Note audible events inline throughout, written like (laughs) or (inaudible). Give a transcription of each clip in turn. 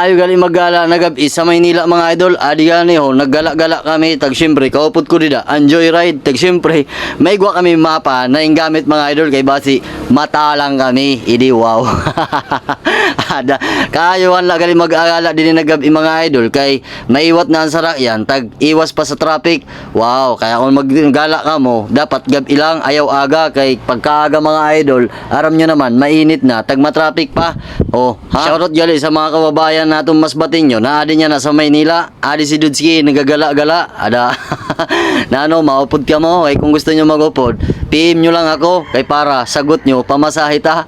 Ayo gali maggala nagabi sa Maynila mga idol. Adi gani ho, naggala-gala kami tag syempre kaupod ko dida. Enjoy ride tag syempre. May gwa kami mapa na gamit mga idol kay basi mata lang kami. Idi wow. (laughs) Ada kayuhan la gali mag-agala din nagabi mga idol kay maiwat na ang sarakyan tag iwas pa sa traffic. Wow, kaya kung maggala ka mo, dapat gab ilang ayaw aga kay pagkaaga mga idol, aram nyo naman mainit na tag matraffic pa. Oh, ha? Shoutout gali sa mga kababayan natong mas batin nyo na adi niya na sa Maynila. Adi si Dudski nagagala-gala. Ada (laughs) na ano, maupod ka mo. Ay kung gusto nyo magupod, PM nyo lang ako kay para sagot nyo pamasahe ta.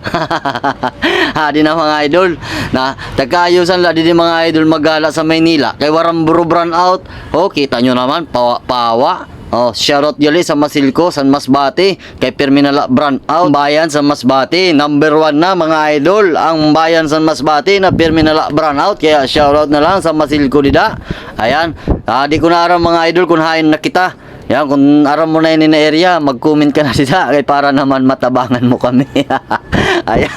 (laughs) adi na mga idol na tagkaayusan la di mga idol magala sa Maynila kay waram buro brand out. Oh, kita nyo naman pawa. pawa. Oh, shoutout yali sa Masilco, San Masbate, kay Perminala Brand Out, bayan San Masbate, number one na mga idol, ang bayan San Masbate na Perminala Brand Out, kaya shoutout na lang sa Masilco dida. Ayan, ah, di ko na aram mga idol kung hain na kita. Yan, kung aram mo na yun na area, mag-comment ka na sila kay para naman matabangan mo kami. (laughs) Ayan.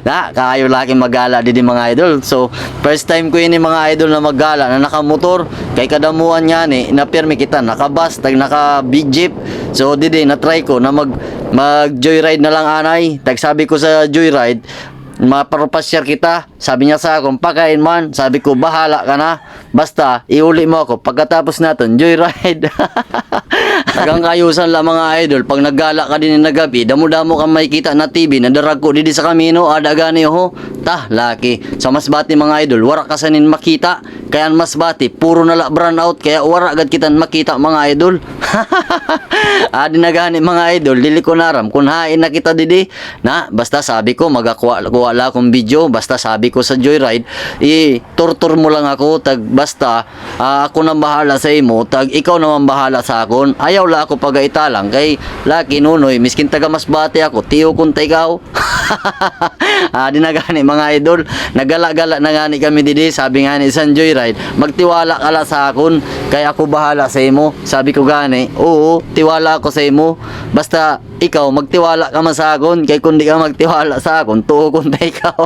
Na, kayo lagi magala din mga idol. So, first time ko yun yung mga idol na maggala na nakamotor. Kay kadamuan nga ni, napirmi kita, nakabus, tag naka big jeep. So, didi, na-try ko na mag, mag joyride na lang anay. Tag sabi ko sa joyride, maparopasyar kita. Sabi niya sa akin, pakain man. Sabi ko, bahala ka na. Basta, iuli mo ako. Pagkatapos natin, joyride. (laughs) Tagang kayusan lang mga idol. Pag naggala ka din na gabi, damo-damo ka makikita na TV, nadarag ko didi sa kamino, ada gani ho. Ta, laki. Sa masbati mga idol, wara ka sanin makita. Kaya ang masbati, puro na la brand out. Kaya wara agad kita makita mga idol. (laughs) Adi na gani mga idol, dili ko naram. Kung hain na kita didi, na, basta sabi ko, magakuha kuha akong video. Basta sabi ko sa Joyride, i-torture mo lang ako. Tag, basta, ah, ako nang bahala sa imo. Tag, ikaw naman bahala sa akon. Ayaw la ako pagaitalang. Kay, laki nunoy, miskin taga mas bate ako. Tiyo kung ikaw. (laughs) ah, di na gani mga idol. Nagala-gala na gani kami didi. Sabi nga ni San Joyride, magtiwala ka la sa akon. Kaya ako bahala sa imo. Sabi ko gani, oo, tiwala ako sa imo. Basta ikaw magtiwala ka man sa akon. Kay kung di ka magtiwala sa akon, tuho kung ikaw.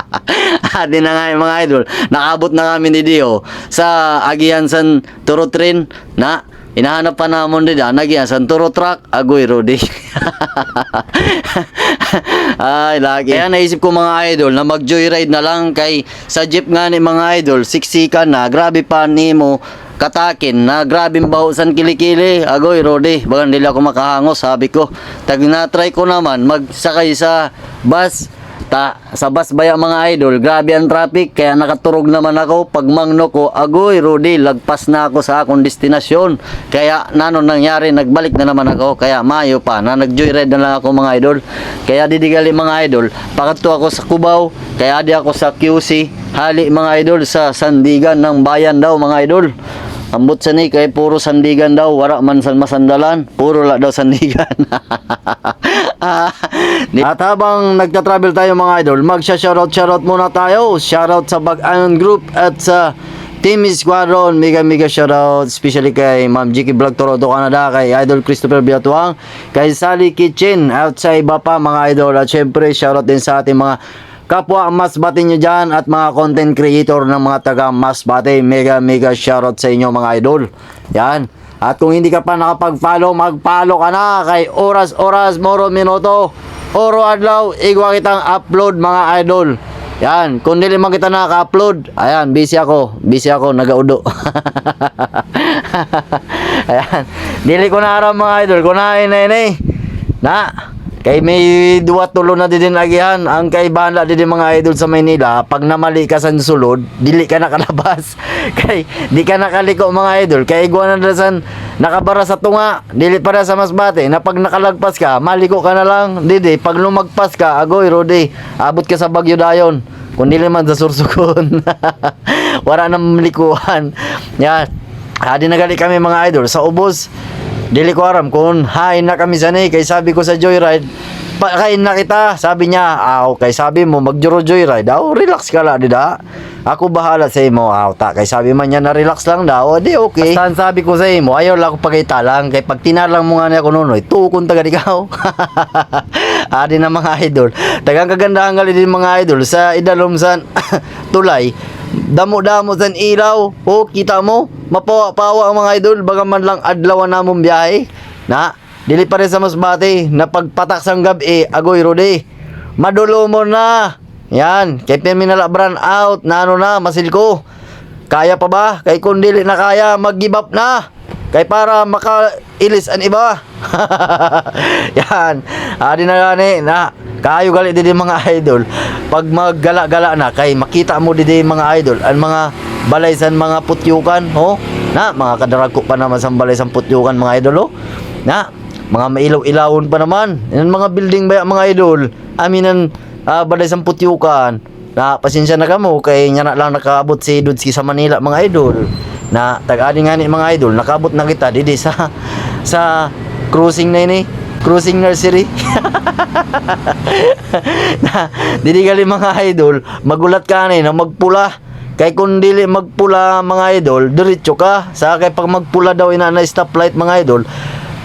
(laughs) ah, di na nga mga idol. Nakabot na kami ni Dio sa Agian San Turotrin na Inahanap pa namon din ah, nagyan sa Turo Truck, agoy Rudy. (laughs) Ay, lagi. Kaya naisip ko mga idol na mag-joyride na lang kay sa jeep nga ni mga idol, siksikan na, grabe pa nimo katakin na grabe bahusan kilikili agoy Rodi baka nila ako makahangos sabi ko tag na-try ko naman magsakay sa bus ta sa bus baya mga idol grabe ang traffic kaya nakaturog naman ako. Pag mangno ko agoy Rudy lagpas na ako sa akong destinasyon. Kaya nano nangyari nagbalik na naman ako. Kaya mayo pa na nag joyride na lang ako mga idol. Kaya didigali mga idol pakato ako sa Cubao kaya di ako sa QC hali mga idol sa sandigan ng bayan daw mga idol Ambot sa ni kay puro sandigan daw, wara man san masandalan, puro la daw sandigan. (laughs) At habang nagta-travel tayo mga idol, magsha-shoutout shoutout muna tayo. Shoutout sa Bag-Ayon Group at sa Team Squadron, mega mega shoutout especially kay Ma'am Jiki Vlog Toronto, Canada, kay Idol Christopher Biatuang, kay Sally Kitchen, out sa iba pa mga idol at syempre shoutout din sa ating mga kapwa Masbate nyo dyan at mga content creator ng mga taga Masbate. Mega mega shoutout sa inyo mga idol. Yan. At kung hindi ka pa nakapag-follow, mag-follow ka na kay Oras Oras Moro Minuto. Oro Adlaw, igwa kitang upload mga idol. Yan, kung dili man kita nakaka-upload, ayan, busy ako. Busy ako, nagaudo. (laughs) ayan, dili ko na aram mga idol, kunain na yun eh. Na, Kay may duwa tulo na din agihan. Ang kaibahan la din mga idol sa Maynila, pag namali ka sa sulod, dili ka nakalabas. (laughs) Kay di ka nakaliko mga idol. Kay igwa na dasan nakabara sa tunga, dili para sa masbate. Na pag nakalagpas ka, maliko ka na lang. Didi, pag lumagpas ka, agoy rodi, abot ka sa Bagyo Dayon. Kung dili man sa Sursukon. (laughs) Wala nang likuan. Yan. Adi nagali kami mga idol sa ubos. Dili ko aram kung hain na kami sanay kay sabi ko sa Joyride pakain na kita sabi niya ah okay sabi mo magjuro Joyride ah relax ka lang dida ako bahala sa imo ah ta kay sabi man niya na relax lang daw di okay basta sabi ko sa imo ayaw lang ako pagaytalang kay pag tinalang mo nga niya ko nunoy tukon tagad ikaw (laughs) Adi na mga idol. Tagang kagandahan gali din mga idol sa idalumsan (coughs) tulay. Damo-damo san ilaw. O kita mo, mapawa-pawa ang mga idol baga man lang adlaw na mong biyahe. Na, dili pa rin sa Masbate na pagpatak sang gabi agoy rode. Madulo mo na. Yan, kay terminal brand out na ano na masilko. Kaya pa ba? Kay kung dili na kaya, mag-give up na. Kay para makailis ang iba. (laughs) Yan. Adi na gani na kayo gali din mga idol. Pag maggala-gala na kay makita mo din mga idol ang mga balay san mga putyukan, oh. Na mga kadarag ko pa naman sa balay san putyukan mga idol, oh. Na mga mailaw-ilawon pa naman. Yan mga building ba mga idol? Aminan ah, balay san putyukan. Na pasensya na kamo kay nya na lang nakaabot si Dudski sa Manila mga idol. Na tag-ani nga ni mga idol, nakaabot na kita didi sa sa cruising na ini, cruising nursery. (laughs) na didi gali mga idol, magulat ka ni na magpula. Kay kung dili magpula mga idol, diretso ka. Sa kay pag magpula daw ina na stoplight mga idol,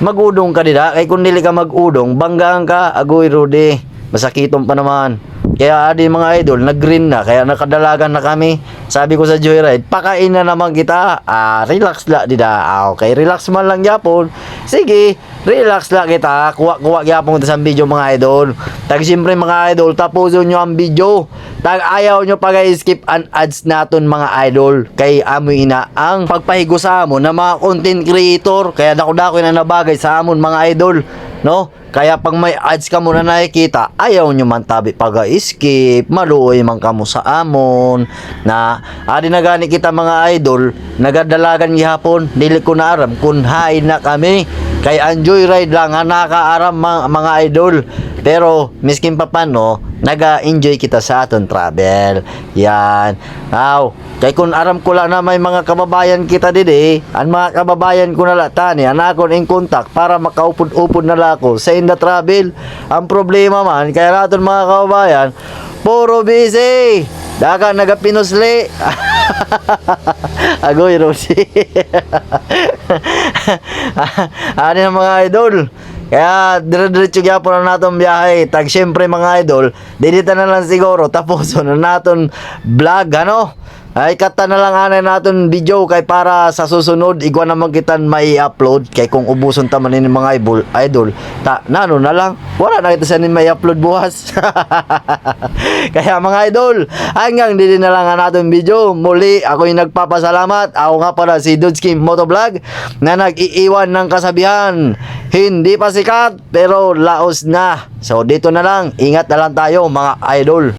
magudong ka dida. Kay kung dili ka magudong, banggaan ka, agoy rode. Masakiton pa naman. Kaya adi mga idol, nag-green na, kaya nakadalagan na kami. Sabi ko sa Joyride, pakain na naman kita. Ah, relax la dida. Ah, okay, relax man lang yapon. Sige, relax la kita. Kuha-kuha yapon kita sa video mga idol. Tag siyempre mga idol, tapusin nyo ang video. Tag ayaw nyo pag skip ang ads naton mga idol. Kay amoy ina ang pagpahigo sa amon na mga content creator. Kaya dako-dako na nabagay sa amon mga idol. No? Kaya pag may ads ka muna nakikita, ayaw nyo man tabi pag-skip, maluoy man kamo sa amon, na adi na gani kita mga idol, nagadalagan gihapon, dili ko na aram kung hay na kami, kay enjoy ride lang nga nakaaram mga, mga idol. Pero miskin pa paano, naga-enjoy kita sa aton travel. Yan. Now, kay kung aram ko lang na may mga kababayan kita didi, ang mga kababayan ko na latani, anakon in contact para makaupod-upod na lako sa Inda Travel. Ang problema man, kaya naton mga kababayan, puro busy. Daka nagapinusli. (laughs) (laughs) Agoy, Rosie. (laughs) ano yung mga idol? Kaya dire-diretso gyapon na naton biyahe. Tag syempre mga idol, didita na lang siguro tapos na naton vlog ano. Ay kata na lang anay naton video kay para sa susunod igwa naman kitan may upload kay kung ubuson ta man ini mga idol, idol ta nano na lang wala na kita sa may upload bukas. (laughs) kaya mga idol, hanggang dili na lang ang naton video. Muli ako yung nagpapasalamat. Ako nga pala si Dudski Motovlog na nag-iiwan ng kasabihan. Hindi pa sikat pero laos na. So dito na lang, ingat na lang tayo mga idol.